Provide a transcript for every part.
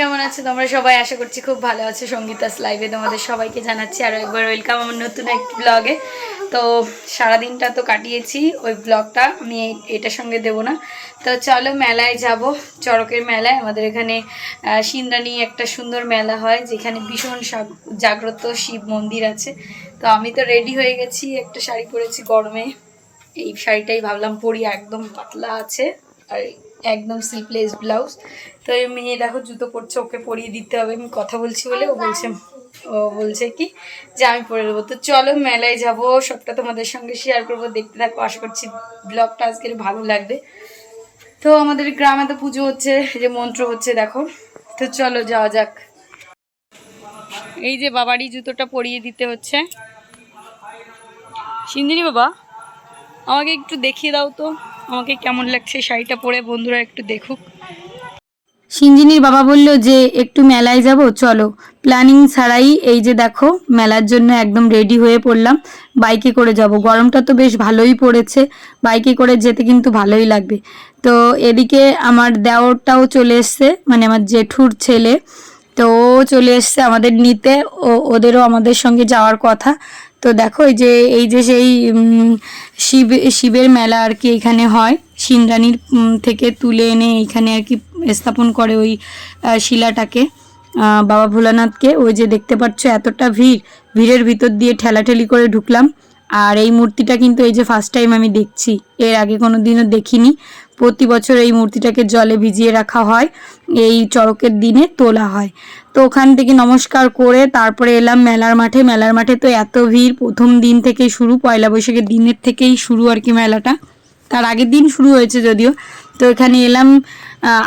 কেমন আছো? তোমরা সবাই আশা করছি খুব ভালো আছো। সঙ্গীতাস লাইভে তোমাদের সবাইকে জানাচ্ছি আরও একবার ওয়েলকাম আমার নতুন একটি ব্লগে তো সারাদিনটা তো কাটিয়েছি, ওই ব্লগটা আমি এটার সঙ্গে দেবো না। তো চলো মেলায় যাব, চড়কের মেলায়। আমাদের এখানে সিন্দ্রানী একটা সুন্দর মেলা হয়, যেখানে ভীষণ জাগ্রত শিব মন্দির আছে। তো আমি তো রেডি হয়ে গেছি, একটা শাড়ি পরেছি গরমে। এই শাড়িটাই ভাবলাম পরি, একদম পাতলা আছে। আর একদম স্লিপলেস ব্লাউজ তো এই মেয়ে দেখো জুতো পরছে, ওকে পরিয়ে দিতে হবে। আমি কথা বলছি বলে ও বলছে ও বলছে কি যে আমি পরে দেবো। তো চলো মেলায় যাব, সবটা তোমাদের সঙ্গে শেয়ার করব। দেখতে থাকো, আশা করছি ব্লগটা আজকের ভালো লাগবে। তো আমাদের গ্রামে তো পুজো হচ্ছে যে মন্ত্র হচ্ছে দেখো। তো চলো যাওয়া যাক। এই যে বাবারই জুতোটা পরিয়ে দিতে হচ্ছে। সিন্দিনী বাবা, আমাকে একটু দেখিয়ে দাও তো। আমাকে কেমন লাগছে শাড়িটা পরে বন্ধুরা একটু দেখুক। সিঞ্জিনির বাবা বলল যে, একটু মেলায় যাব, চলো। প্ল্যানিং ছাড়াই এই যে দেখো, মেলার জন্য একদম রেডি হয়ে পড়লাম। বাইকে করে যাব। গরমটা তো বেশ ভালোই পড়েছে। বাইকে করে যেতে কিন্তু ভালোই লাগবে। তো এদিকে আমার দেওরটাও চলে এসছে মানে আমার জেঠুর ছেলে। তো ও চলে এসছে আমাদের নিতে। ও, ওদেরও আমাদের সঙ্গে যাওয়ার কথা। তো দেখো যে, এই যে সেই শিব, শিবের মেলা আর কি এখানে হয়। সিন্দ্রানির থেকে তুলে এনে এখানে আর কি স্থাপন করে ওই শিলাটাকে। বাবা ভোলানাথকে। ওই যে দেখতে পাচ্ছ এতটা ভিড়, ভিড়ের ভিতর দিয়ে ঠেলাঠেলি করে ঢুকলাম। আর এই মূর্তিটা কিন্তু এই যে ফার্স্ট টাইম আমি দেখছি। এর আগে কোনো দিনও দেখিনি। প্রতি বছর এই মূর্তিটাকে জলে ভিজিয়ে রাখা হয়, এই চড়কের দিনে তোলা হয়। তো ওখান থেকে নমস্কার করে তারপরে এলাম মেলার মাঠে। মেলার মাঠে তো এত ভিড়, প্রথম দিন থেকেই শুরু, পয়লা বৈশাখের দিনের থেকেই শুরু আর কি মেলাটা। তার আগের দিন শুরু হয়েছে যদিও। তো এখানে এলাম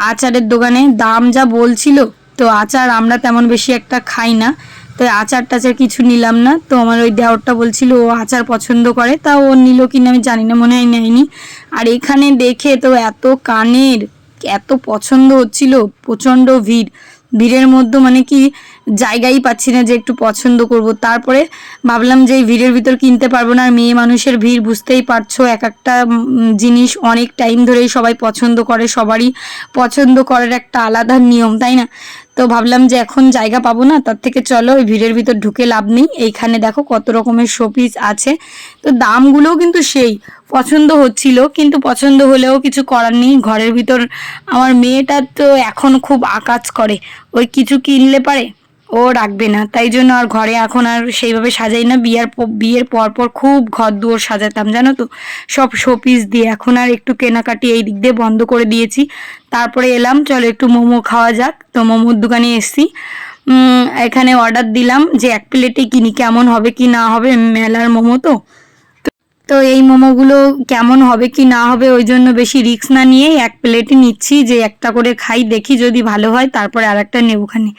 আচারের দোকানে। দাম যা বলছিল, তো আচার আমরা তেমন বেশি একটা খাই না। তো আচার টাচার কিছু নিলাম না। তো আমার ওই দেওরটা বলছিল ও আচার পছন্দ করে, তা ও নিল কিনা আমি জানি না, মনে হয় নেয়নি। আর এখানে দেখে তো এত কানের, এত পছন্দ হচ্ছিল, প্রচণ্ড ভিড়। ভিড়ের মধ্যে মানে কি জায়গাই পাচ্ছি না যে একটু পছন্দ করব। তারপরে ভাবলাম যে ভিড়ের ভিতর কিনতে পারব না, আর মেয়ে মানুষের ভিড় বুঝতেই পারছ, এক একটা জিনিস অনেক টাইম ধরেই সবাই পছন্দ করে, সবারই পছন্দ করার একটা আলাদা নিয়ম, তাই না? তো ভাবলাম যে এখন জায়গা পাবো না, তার থেকে চলো ওই ভিড়ের ভিতর ঢুকে লাভ নেই। এইখানে দেখো কত রকমের শোপিস আছে। তো দামগুলোও কিন্তু সেই, পছন্দ হচ্ছিল, কিন্তু পছন্দ হলেও কিছু করার নেই। ঘরের ভিতর আমার মেয়েটা তো এখন খুব আকাজ করে। ওই কিছু কিনলে পারে? ও রাখবে না। তাই জন্য আর ঘরে এখন আর সেইভাবে সাজাই না। বিয়ার বিয়ের পর পর খুব ঘর দুয়ার সাজাতাম, জানো তো? সব শোপিস দিয়ে। এখন আর একটু কেনাকাটি এই দিক দিয়ে বন্ধ করে দিয়েছি। তারপরে এলাম, চলো একটু মোমো খাওয়া যাক। তো মোমোর দোকানে এসছি। এখানে অর্ডার দিলাম যে এক প্লেটে কিনি, কেমন হবে কি না হবে মেলার মোমো তো? তো এই মোমোগুলো কেমন হবে কি না হবে ওই জন্য বেশি রিস্ক না নিয়ে এক প্লেটই নিচ্ছি, যে একটা করে খাই, দেখি যদি ভালো হয়, তারপরে আর একটা নেবখানে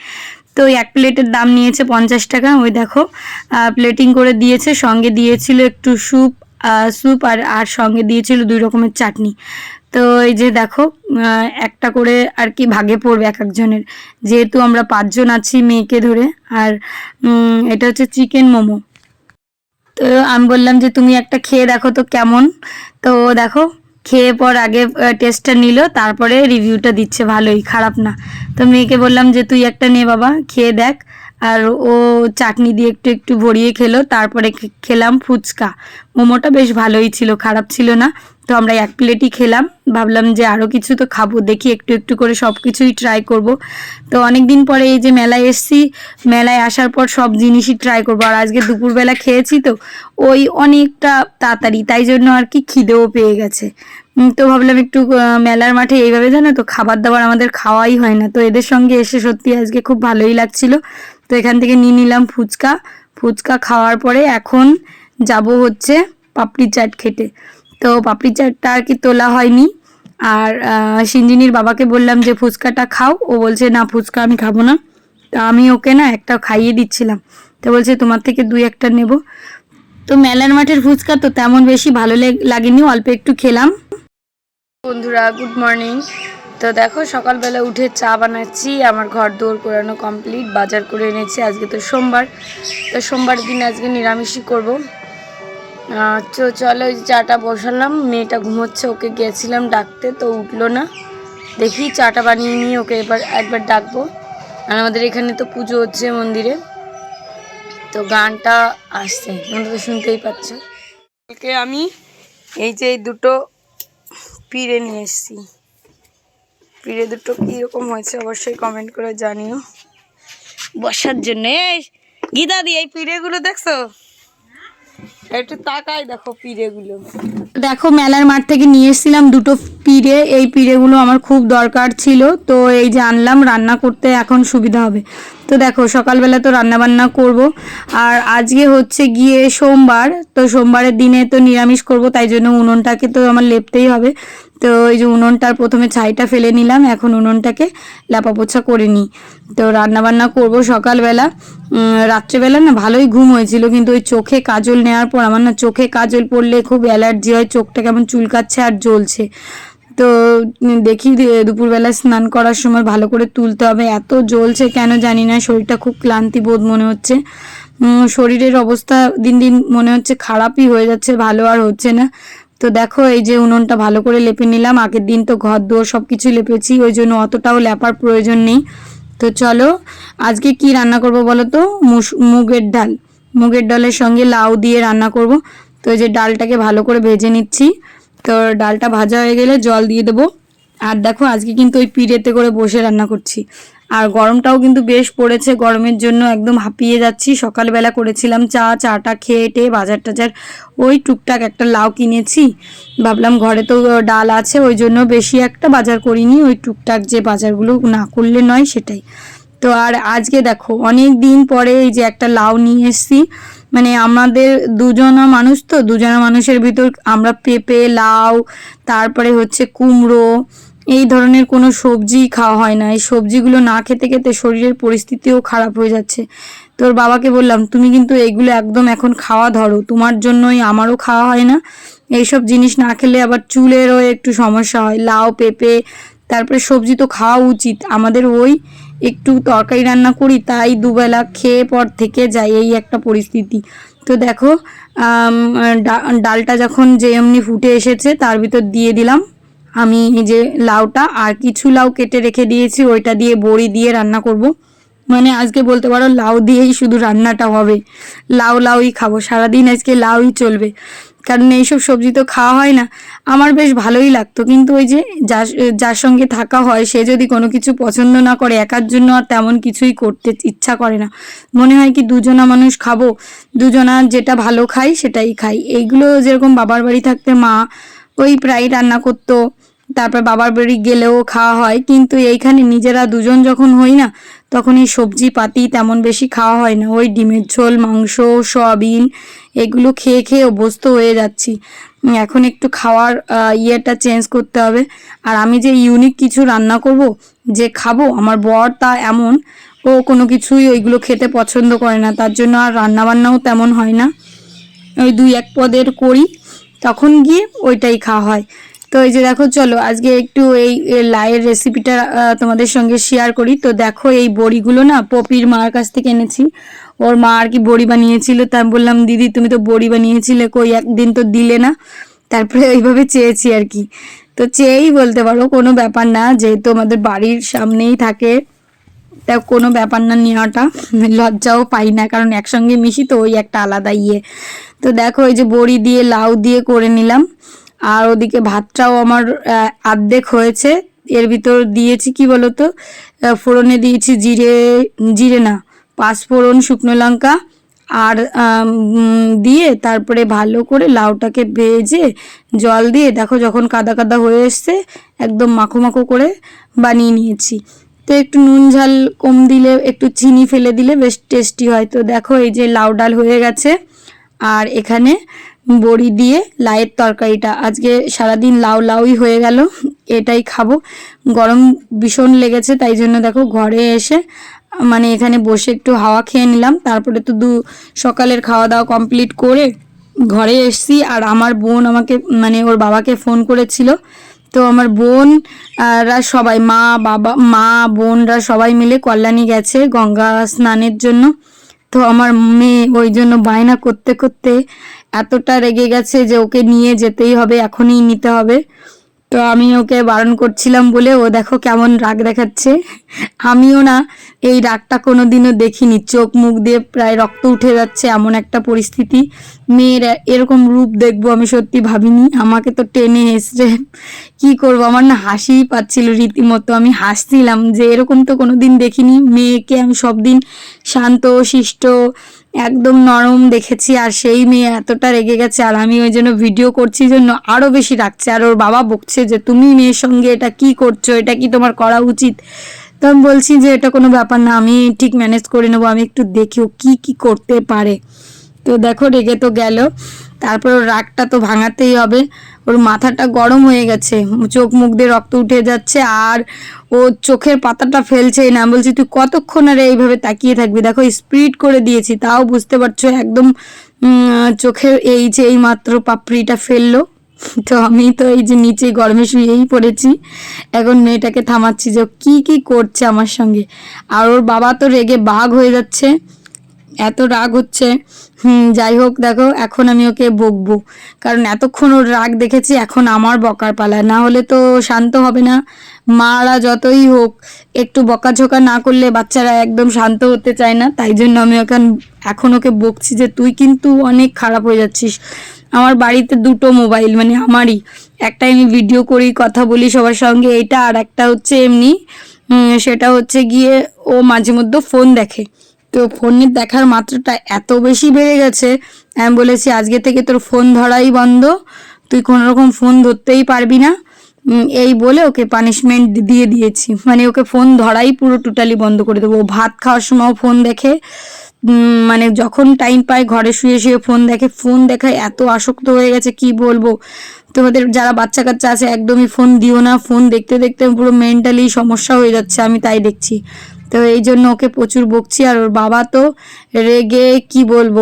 তো এক প্লেটের দাম নিয়েছে পঞ্চাশ টাকা, ওই দেখো। প্লেটিং করে দিয়েছে, সঙ্গে দিয়েছিল একটু স্যুপ স্যুপ আর আর সঙ্গে দিয়েছিল দুই রকমের চাটনি। তো এই যে দেখো একটা করে আর কি ভাগে পড়বে এক একজনের। যেহেতু আমরা পাঁচজন আছি মেয়েকে ধরে, আর এটা হচ্ছে চিকেন মোমো। তো আমি বললাম যে, তুমি একটা খেয়ে দেখো তো কেমন? তো দেখো খেয়ে পর আগে টেস্টটা নিল, তারপরে রিভিউটা দিচ্ছে, ভালোই, খারাপ না। তো মেয়েকে বললাম যে, তুই একটা নে বাবা, খেয়ে দেখ। আর ও চাটনি দিয়ে একটু একটু ভরিয়ে খেলো, তারপরে খেলাম ফুচকা। মোমোটা বেশ ভালোই ছিল, খারাপ ছিল না। তো আমরা এক প্লেটই খেলাম। ভাবলাম যে আরও কিছু তো খাব, দেখি একটু একটু করে সব কিছুই ট্রাই করব। তো অনেক দিন পরে এই যে মেলায় এসছি, মেলায় আসার পর সব জিনিসই ট্রাই করব। আর আজকে দুপুরবেলা খেয়েছি তো, ওই অনেকটা তাড়াতাড়ি, তাই জন্য আর কি খিদেও পেয়ে গেছে। তো ভাবলাম একটু মেলার মাঠে এইভাবে জানো তো, খাবার দাবার আমাদের খাওয়াই হয় না। তো এদের সঙ্গে এসে সত্যি আজকে খুব ভালোই লাগছিল। তো এখান থেকে নিয়ে নিলাম ফুচকা। ফুচকা খাওয়ার পরে এখন যাব হচ্ছে পাপড়ি চাট খেতে। তো পাপড়ি চাটটা আর কি তোলা হয়নি। আর সিঞ্জিনির বাবাকে বললাম যে, ফুচকাটা খাও। ও বলছে, না, ফুচকা আমি খাব না। তা আমি ওকে না একটা খাইয়ে দিচ্ছিলাম। তো বলছে, তোমার থেকে দুই একটা নেব। তো মেলার মাঠের ফুচকা তো তেমন বেশি ভালো লেগ- লাগেনি। অল্প একটু খেলাম। বন্ধুরা, গুড মর্নিং। তো দেখো, সকালবেলা উঠে চা বানাচ্ছি, আমার ঘর দৌড় করানো কমপ্লিট বাজার করে এনেছি, আজকে তো সোমবার। তো সোমবার দিন আজকে নিরামিষই করব। তো চলো ওই চাটা বসালাম, মেয়েটা ঘুমোচ্ছে, ওকে গেছিলাম ডাকতে, তো উঠল না। দেখি চাটা বানিয়ে নিয়ে ওকে এবার একবার ডাকবো। আর আমাদের এখানে তো পুজো হচ্ছে মন্দিরে। তো গানটা আসছে, তোমরা তো শুনতেই পাচ্ছ। আমি এই যে এই দুটো পিড়ে নিয়ে এসেছি। পিড়ে দুটো কীরকম হয়েছে অবশ্যই কমেন্ট করে জানিও। বসার জন্যে। এই গীতা দি এই পিড়েগুলো দেখছ? একটু তাকাই দেখো পিড়েগুলো। দেখো মেলার মাঠ থেকে নিয়ে এসেছিলাম দুটো পিড়ে। এই পিড়েগুলো আমার খুব দরকার ছিল। তো এই যে আনলাম রান্না করতে এখন সুবিধা হবে। তো দেখো, সকালবেলা তো রান্না বান্না করব। আর আজকে হচ্ছে গিয়ে সোমবার, তো সোমবারের দিনে তো নিরামিষ করব, তাই জন্য উনুনটাকে তো আমার লেপতেই হবে। তো এই যে উনুনটার প্রথমে ছাইটা ফেলে নিলাম, এখন উনুনটাকে লেপা পোছা করে নিই। তো রান্না বান্না করব সকালবেলা। রাত্রেবেলা না ভালোই ঘুম হয়েছিল, কিন্তু ওই চোখে কাজল নেওয়ার পর, আমার না চোখে কাজল পড়লে খুব অ্যালার্জি হয়, চোখটা কেমন চুলকাচ্ছে আর জ্বলছে। তো দেখি দুপুরবেলা স্নান করার সময় ভালো করে তুলতে হবে। এত জ্বলছে কেন জানি না, শরীরটা খুব ক্লান্তি বোধ মনে হচ্ছে। শরীরের অবস্থা দিন দিন মনে হচ্ছে খারাপই হয়ে যাচ্ছে, ভালো আর হচ্ছে না। তো দেখো, এই যে উনুনটা ভালো করে লেপে নিলাম। আগের দিন তো ঘর দুয়ার সব কিছু লেপেছি, ওই জন্য অতটাও লেপার প্রয়োজন নেই। তো চলো, আজকে কি রান্না করব বলো তো? মুগের ডাল। মুগের ডালের সঙ্গে লাউ দিয়ে রান্না করব। তো এই যে ডালটাকে ভালো করে ভেজে নিচ্ছি। তো ডালটা ভাজা হয়ে গেলে জল দিয়ে দেবো। আর দেখো, আজকে কিন্তু ওই পিড়েতে করে বসে রান্না করছি। আর গরমটাও কিন্তু বেশ পড়েছে, গরমের জন্য একদম হাঁপিয়ে যাচ্ছি। সকালবেলা করেছিলাম চা, চাটা খেয়ে টেয়ে বাজার টাজার ওই টুকটাক একটা লাউ কিনেছি। ভাবলাম ঘরে তো ডাল আছে, ওই জন্য বেশি একটা বাজার করিনি। ওই টুকটাক যে বাজারগুলো না করলে নয় সেটাই। তো আর আজকে দেখো, অনেক দিন পরে এই যে একটা লাউ নিয়ে এসেছি। মানে আমাদের দুজনা মানুষ তো, দুজনা মানুষের ভিতর আমরা পেঁপে, লাউ, তারপরে হচ্ছে কুমড়ো, এই ধরনের কোনো সবজি খাওয়া হয় না। এই সবজিগুলো না খেতে খেতে শরীরের পরিস্থিতিও খারাপ হয়ে যাচ্ছে। তোর বাবাকে বললাম, তুমি কিন্তু এগুলো একদম এখন খাওয়া ধরো। তোমার জন্যই আমারও খাওয়া হয় না। এইসব জিনিস না খেলে আবার চুলেরও একটু সমস্যা হয়। লাউ, পেঁপে, তারপরে সবজি তো খাওয়া উচিত। আমাদের ওই একটু তরকারি রান্না করি, তাই দুবেলা খেয়ে পর থেকে যাই এই একটা পরিস্থিতি। তো দেখো ডালটা যখন যে এমনি ফুটে এসেছে, তার ভিতর দিয়ে দিলাম আমি যে লাউটা, আর কিছু লাউ কেটে রেখে দিয়েছি, ওইটা দিয়ে বড়ি দিয়ে রান্না করব। মানে আজকে বলতে পারো, লাউ দিয়েই শুধু রান্নাটা হবে। লাউ লাউই খাব, সারাদিন আজকে লাউই চলবে। কারণ এইসব সবজি তো খাওয়া হয় না। আমার বেশ ভালোই লাগতো। কিন্তু ওই যে যার যার সঙ্গে থাকা হয়, সে যদি কোনো কিছু পছন্দ না করে, একার জন্য আর তেমন কিছুই করতে ইচ্ছা করে না। মনে হয় কি দুজনা মানুষ খাব, দুজনা যেটা ভালো খাই সেটাই খাই। এইগুলো যেরকম বাবার বাড়ি থাকতে মা ওই প্রায় রান্না করতো তারপর বাবার বাড়ি গেলেও খাওয়া হয়। কিন্তু এইখানে নিজেরা দুজন যখন হই না, তখন এই সবজি পাতি তেমন বেশি খাওয়া হয় না। ওই ডিমের ঝোল, মাংস, সয়াবিন এগুলো খেয়ে খেয়ে অভ্যস্ত হয়ে যাচ্ছি। এখন একটু খাওয়ার ইয়েটা চেঞ্জ করতে হবে। আর আমি যে ইউনিক কিছু রান্না করব, যে খাব, আমার বর তা এমন, ও কোনো কিছুই ওইগুলো খেতে পছন্দ করে না। তার জন্য আর রান্না বান্নাও তেমন হয় না। ওই দুই এক পদের করি, তখন গিয়ে ওইটাই খাওয়া হয়। তো এই যে দেখো, চলো আজকে একটু এই লাইয়ের রেসিপিটা তোমাদের সঙ্গে শেয়ার করি। তো দেখো এই বড়িগুলো না, পপির মার কাছ থেকে এনেছি। ওর মা আর কি বড়ি বানিয়েছিল, তা বললাম, দিদি, তুমি তো বড়ি বানিয়েছিলে, কই একদিন তো দিলে না? তারপরে ওইভাবে চেয়েছি আর কি। তো চেয়েই বলতে পারো, কোনো ব্যাপার না, যেহেতু আমাদের বাড়ির সামনেই থাকে, তা কোনো ব্যাপার না, নেওয়াটা লজ্জাও পাই না, কারণ একসঙ্গে মিশি তো ওই একটা আলাদা ইয়ে। তো দেখো এই যে বড়ি দিয়ে, লাউ দিয়ে করে নিলাম। আর ওদিকে ভাতটাও আমার আর্ধেক হয়েছে। এর ভিতর দিয়েছি কি বলতো? ফোড়নে দিয়েছি জিরে জিরে না পাঁচফোড়ন শুকনো লঙ্কা আর দিয়ে তারপরে ভালো করে লাউটাকে ভেজে জল দিয়ে দেখো যখন কাদা কাদা হয়ে এসছে, একদম মাখো মাখো করে বানিয়ে নিয়েছি। তো একটু নুন ঝাল কম দিলে, একটু চিনি ফেলে দিলে বেশ টেস্টি হয়। তো দেখো এই যে লাউ ডাল হয়ে গেছে। আর এখানে বড়ি দিয়ে লাউয়ের তরকারিটা। আজকে সারাদিন লাউ লাউই হয়ে গেল, এটাই খাব। গরম ভীষণ লেগেছে, তাই জন্য দেখো ঘরে এসে মানে এখানে বসে একটু হাওয়া খেয়ে নিলাম। তারপরে তো দু, সকালের খাওয়া দাওয়া কমপ্লিট করে ঘরে এসছি, আর আমার বোন আমাকে মানে ওর বাবাকে ফোন করেছিল। তো আমার বোন রা সবাই, মা, বাবা, মা, বোনরা সবাই মিলে কল্যাণী গেছে গঙ্গা স্নানের জন্য। তো আমার মেয়ে ওই জন্য বায়না করতে করতে এতটা রেগে গেছে যে ওকে নিয়ে যেতেই হবে, এখনই নিতে হবে। তো আমি ওকে বারণ করছিলাম বলে, ও দেখো কেমন রাগ দেখাচ্ছে। আমিও না, এই রাগটা কোনো দিনও দেখিনি। চোখ মুখ দিয়ে প্রায় রক্ত উঠে যাচ্ছে এমন একটা পরিস্থিতি। মেয়ের এরকম রূপ দেখব আমি সত্যি ভাবিনি। আমাকে তো টেনে এসছে। কি করব? আমার না হাসিই পাচ্ছিল রীতিমতো। আমি হাসছিলাম যে এরকম তো কোনো দিন দেখিনি। মেয়েকে আমি সব দিন শান্ত, শিষ্ট একদম নরম দেখেছি, আর সেই মেয়ে এতটা রেগে গেছে, আর আমি ওই জন্য ভিডিও করছি জন্য আরও বেশি রাখছে আর ওর বাবা বকছে যে, তুমি মেয়ের সঙ্গে এটা কি করছ? এটা কি তোমার করা উচিত? তো আমি বলছি যে, এটা কোনো ব্যাপার না, আমি ঠিক ম্যানেজ করে নেব, আমি একটু দেখি ও কী কী করতে পারে। তো দেখো, রেগে তো গেল। তারপর ওর রাগটা তো ভাঙাতেই হবে। ওর মাথাটা গরম হয়ে গেছে। চোখ মুখ দিয়ে রক্ত উঠে যাচ্ছে আর ও চোখের পাতাটা ফেলছেই না। বলছি, তুই কতক্ষণ আর এইভাবে তাকিয়ে থাকবি? দেখো স্পিড করে দিয়েছি, তাও বুঝতে পারছ একদম চোখের এই যে এই মাত্র পাপড়িটা ফেলল। তো আমি তো এই যে নিচে গরমে শুয়েই পড়েছি। এখন মেয়েটাকে থামাচ্ছি যে কি কি করছে আমার সঙ্গে? আর ওর বাবা তো রেগে বাঘ হয়ে যাচ্ছে। এত রাগ হচ্ছে। হুম, যাই হোক, দেখো, এখন আমি ওকে বকবো। কারণ এতক্ষণ ওর রাগ দেখেছি, এখন আমার বকার পালা। না হলে তো শান্ত হবে না। মারা যতই হোক, একটু বকাঝোকা না করলে বাচ্চারা একদম শান্ত হতে চায় না। তাই জন্য আমি ওখান এখন ওকে বকছি যে তুই কিন্তু অনেক খারাপ হয়ে যাচ্ছিস। আমার বাড়িতে দুটো মোবাইল মানে আমারই। একটা আমি ভিডিও করি, কথা বলি সবার সঙ্গে এটা আর একটা হচ্ছে এমনি সেটা হচ্ছে গিয়ে ও মাঝে মধ্যে ফোন দেখে। তো ফোনের দেখার মাত্রাটা এত বেশি বেড়ে গেছে, আমি বলেছি আজকে থেকে তোর ফোন ধরাই বন্ধ, তুই কোনো রকম ফোন ধরতেই পারবি না। এই বলে ওকে পানিশমেন্ট দিয়ে দিয়েছি। মানে ওকে ফোন ধরাই পুরো টোটালি বন্ধ করে দেবো। ভাত খাওয়ার সময়ও ফোন দেখে মানে যখন টাইম পায় ঘরে শুয়ে শুয়ে ফোন দেখে, ফোন দেখায় এত আসক্ত হয়ে গেছে, কি বলব? তোমাদের যারা বাচ্চা কাচ্চা আছে, একদমই ফোন দিও না। ফোন দেখতে দেখতে পুরো মেন্টালি সমস্যা হয়ে যাচ্ছে, আমি তাই দেখছি। তো এই জন্য ওকে প্রচুর বকছি আর ওর বাবা তো রেগে কি বলব?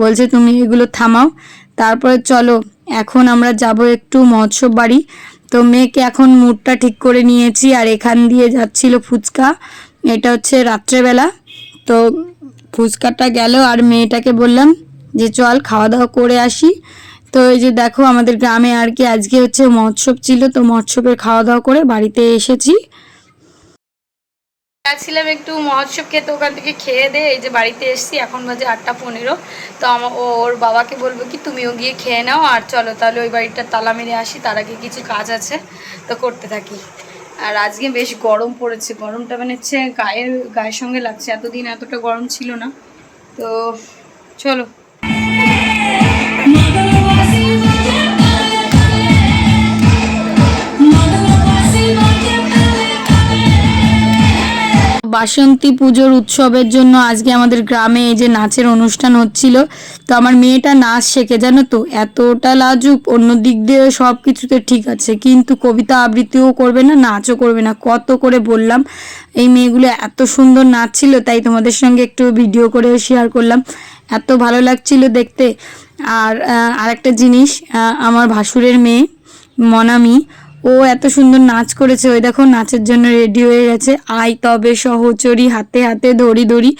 বলছে, তুমি এগুলো থামাও। তারপরে চলো, এখন আমরা যাব একটু মহোৎসব বাড়ি। তো মেয়েকে এখন মুডটা ঠিক করে নিয়েছি আর এখান দিয়ে যাচ্ছিল ফুচকা। এটা হচ্ছে রাত্রেবেলা। তো ফুচকাটা গেল আর মেয়েটাকে বললাম যে, চল খাওয়া দাওয়া করে আসি। তো এই যে দেখো, আমাদের গ্রামে আর কি আজকে হচ্ছে মহোৎসব ছিল। তো মহোৎসবের খাওয়া দাওয়া করে বাড়িতে এসেছি। গেছিলাম একটু মহোৎসব খেতে, ওখান থেকে খেয়ে দে এই যে বাড়িতে এসেছি, এখন বাজে আটটা পনেরো। তো আমার ওর বাবাকে বলব কি, তুমিও গিয়ে খেয়ে নাও, আর চলো তাহলে ওই বাড়িটা তালা মেরে আসি, তার আগে কিছু কাজ আছে, তো করতে থাকি। আর আজকে বেশ গরম পড়েছে, গরমটা মানে হচ্ছে গায়ের গায়ের সঙ্গে লাগছে, এতদিন এতটা গরম ছিল না। তো চলো। বাসন্তী পুজোর উৎসবের জন্য আজকে আমাদের গ্রামে এই যে নাচের অনুষ্ঠান হচ্ছিল, তো আমার মেয়েটা নাচ শেখে, জানো তো? এতটা লাজুক, অন্য দিক দিয়ে সব কিছুতে ঠিক আছে, কিন্তু কবিতা আবৃত্তিও করবে না, নাচও করবে না। কত করে বললাম, এই মেয়েগুলো এত সুন্দর নাচ ছিল তাই তোমাদের সঙ্গে একটু ভিডিও করে শেয়ার করলাম। এত ভালো লাগছিল দেখতে। আর আরেকটা জিনিস আমার ভাসুরের মেয়ে, মনামি ও এত সুন্দর নাচ করেছে। ওই দেখো, নাচের জন্য রেডি হয়ে গেছে। আই তবে সহচরি, হাতে হাতে দড়ি দড়ি।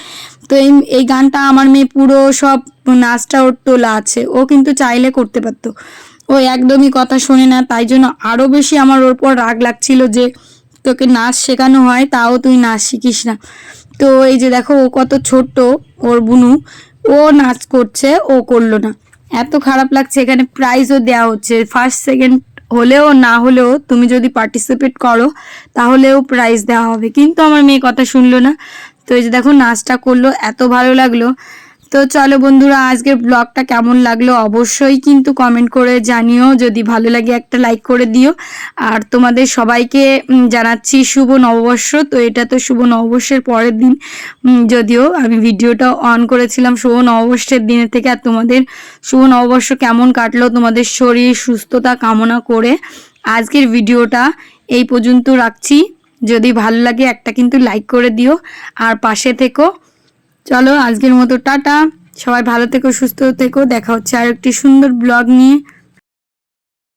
তো এই এই গানটা আমার মেয়ে পুরো সব নাচটা ওর তোলা আছে। ও কিন্তু চাইলে করতে পারতো। ও একদমই কথা শোনে না, তাই জন্য আরও বেশি আমার ওর পর রাগ লাগছিল যে তোকে নাচ শেখানো হয়, তাও তুই নাচ শিখিস না। তো এই যে দেখো, ও কত ছোট্ট, ওর বুনু। ও নাচ করছে, ও করল না। এত খারাপ লাগছে, এখানে প্রাইজও দেওয়া হচ্ছে। ফার্স্ট সেকেন্ড হলেও না হলেও তুমি যদি পার্টিসিপেট করো, তাহলেও প্রাইজ দেওয়া হবে। কিন্তু আমার মেয়ে কথা শুনলো না। তো এই যে দেখো নাচটা করল, এত ভালো লাগল। তো চলো বন্ধুরা, আজকের ব্লগটা কেমন লাগল অবশ্যই কিন্তু কমেন্ট করে জানিও। যদি ভালো লাগে একটা লাইক করে দিও। আর তোমাদের সবাইকে জানাচ্ছি শুভ নববর্ষ। তো এটা তো শুভ নববর্ষের পরের দিন। যদিও আমি ভিডিওটা অন করেছিলাম শুভ নববর্ষের দিনের থেকে। আর তোমাদের শুভ নববর্ষ কেমন কাটলো তোমাদের শরীর সুস্থতা কামনা করে। আজকের ভিডিওটা এই পর্যন্ত রাখছি। যদি ভালো লাগে একটা কিন্তু লাইক করে দিও। আর পাশে থেকো। চলো, আজকের মতো টাটা। সবাই ভালো থেকো, সুস্থ থেকো। দেখা হচ্ছে আর একটি সুন্দর ব্লগ নিয়ে।